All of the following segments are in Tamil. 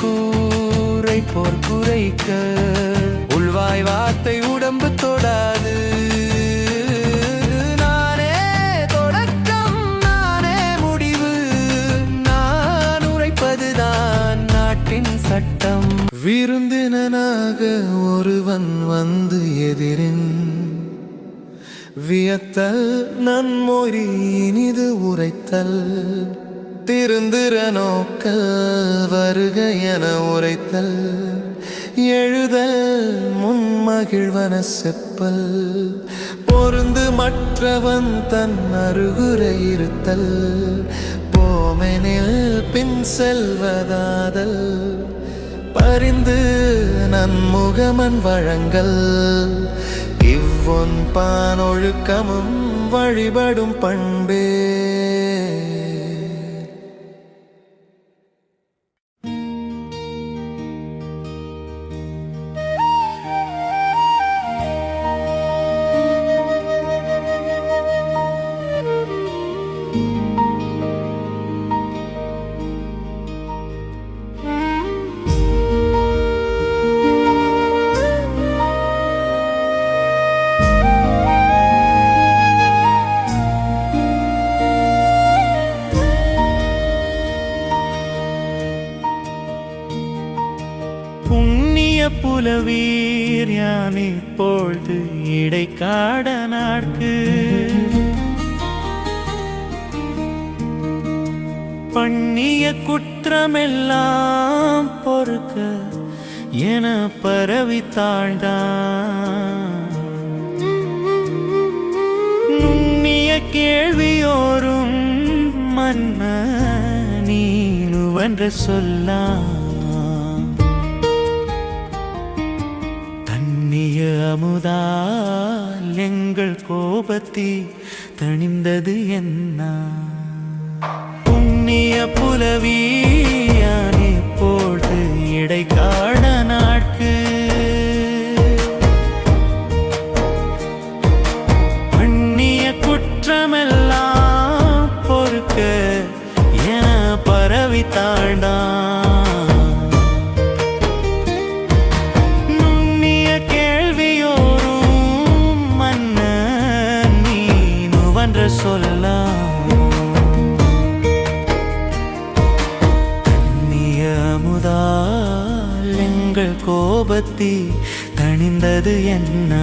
கூரை போர் குறைக்க உள்வாய் வார்த்தை உடம்பு தொடாது. சட்டம். விருந்தினனாக ஒருவன் வந்து எதிரின் வியத்தல் நன்மொழி இனிது உரைத்தல். திருந்திர நோக்கல் வருக என உரைத்தல் எழுதல் முன்மகிழ்வன செப்பல் பொருந்து மற்றவன் தன் அருகுரை இருத்தல் போமெனில் பின் செல்வதாதல் பரிந்து நன்முகமன் வழங்கல் இவ்வொன் பானொழுக்கமும் வழிபடும் பண்பே. பொழுது இப்பொழுது இடைக்காட நாட்கு பண்ணிய குற்றமெல்லாம் பொறுக்க என பரவி தாழ்ந்தான். நுண்ணிய கேள்வியோரும் மன்ன நீ சொல்லாம். தண்ணிய அமுதால் எங்கள் கோபத்தி தணிந்தது என்ன? புண்ணிய புலவீ கோபத்தில் தணிந்தது என்ன?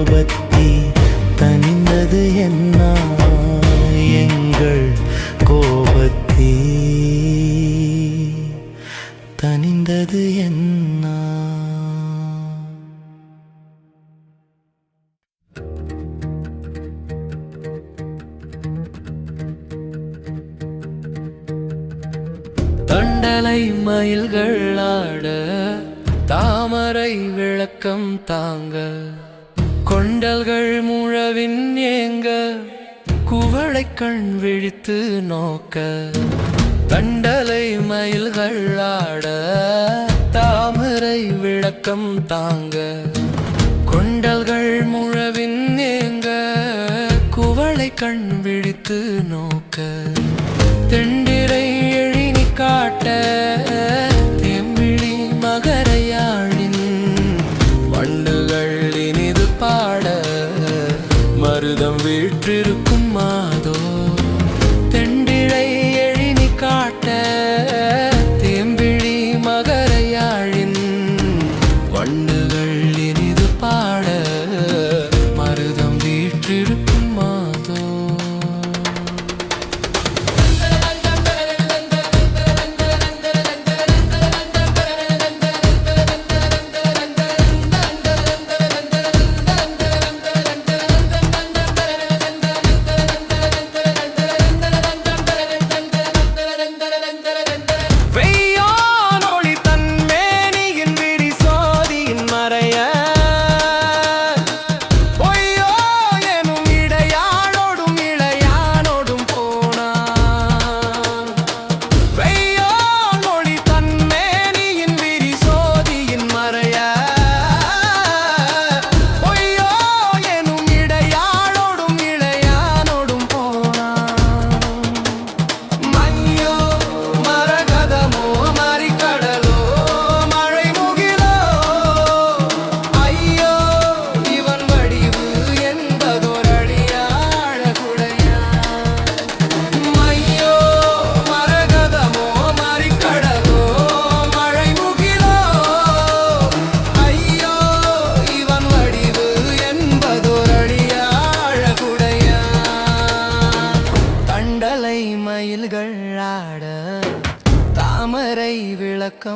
கோபத்தி தனிந்தது என்ன எங்கள் கோபத்தி தனிந்தது என்ன? தண்டலை மயில்கள் ஆட தாமரை விளக்கம் தாங்க. கொண்டல்கள் முழவின் ஏங்க குவளை கண் விழித்து நோக்க தண்டலை மயில்கள் ஆட தாமரை விளக்கம் தாங்க. கொண்டல்கள் முழவின் ஏங்க குவளை கண் விழித்து நோக்க தெண்டிரை எழினி காட்ட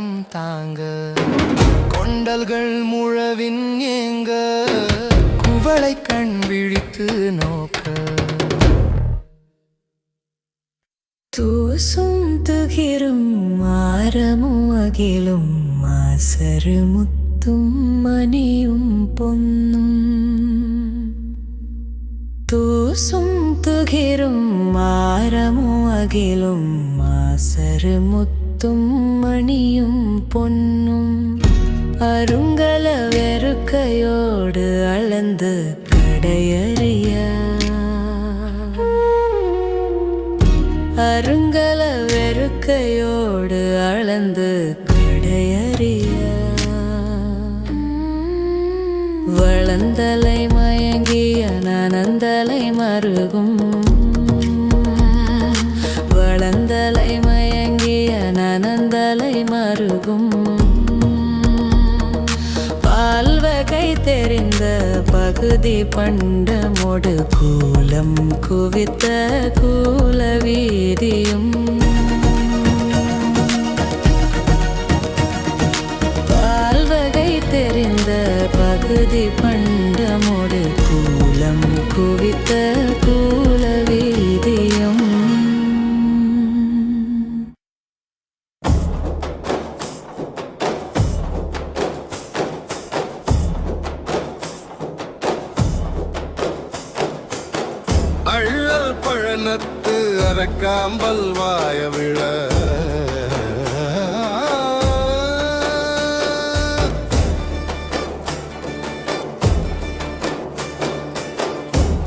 நேரம் தாங்க. கொண்டல்கள் முழவின் ஏங்க. குவளை கண் விழித்து நோக்க. தூசும் துகிரும் மாரமும் அகிலும் மாசரு முத்தும் மணியும் பொன்னும். தூசும் துகிரும் மாறமும் அகிலும் மாசரு முத்தும் மணியும் பொன்னும் அருங்கல வெறுக்கையோடு அளந்து கடையறிய. அருங்கல வெறுக்கையோடு அளந்து கடையறிய. வளந்தலை மயங்கிய நனந்தலை மருகும் தலை மருகும். பால்வகை தெரிந்த பகுதி பண்டமோடு கூலம் குவித்த கூல வீதியும் அரணத்து அரக்காம்பல் வாய விழ.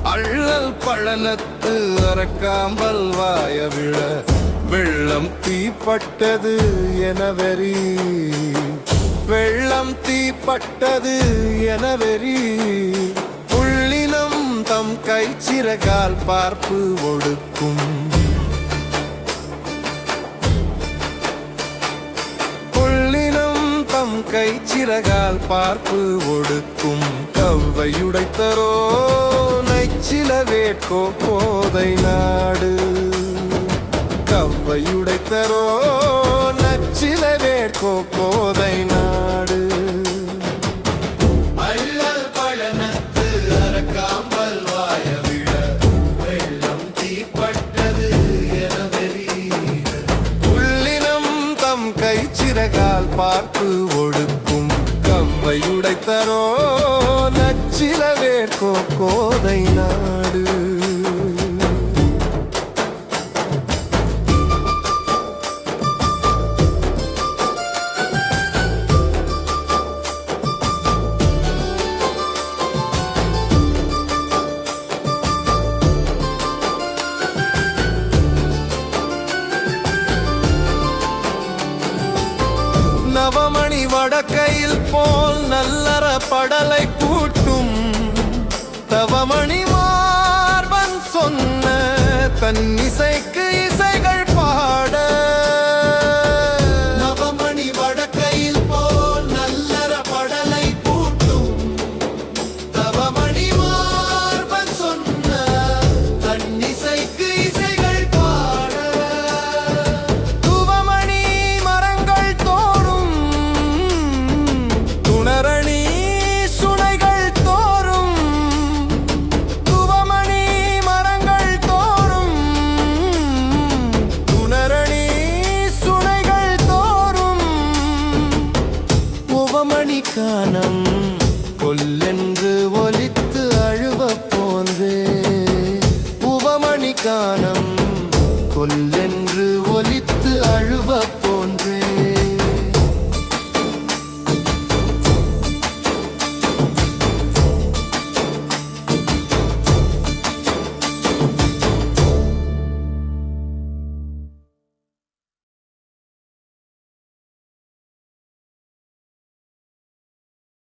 அள்ளல் பழனத்து அரக்காம்பல் வாய விழ. வெள்ளம் தீப்பட்டது என வெறி. வெள்ளம் தீப்பட்டது என வெறி புள்ளினம் தம் கைச்சிறகால் பார்ப்பு ஒடுக்கும். புள்ளினம் தம் கைச்சிறகால் பார்ப்பு ஒடுக்கும். கவ்வையுடைத்தரோ நைச்சில வேட்கோ போதை நாடு. கவ்வையுடைத்தரோ நச்சில வேட்கோ போதை நாடு. பார்ப்பு ஒடுக்கும் கம்பை உடைத்தரோ நச்சில வேர்க்கோ கோதை நான் நவமணி போல் நல்லற படலை கூட்டும் தவமணி மார்பன் சொன்ன தன் இசைக்கு இசை கொல்லென்று ஒலித்து அழுவ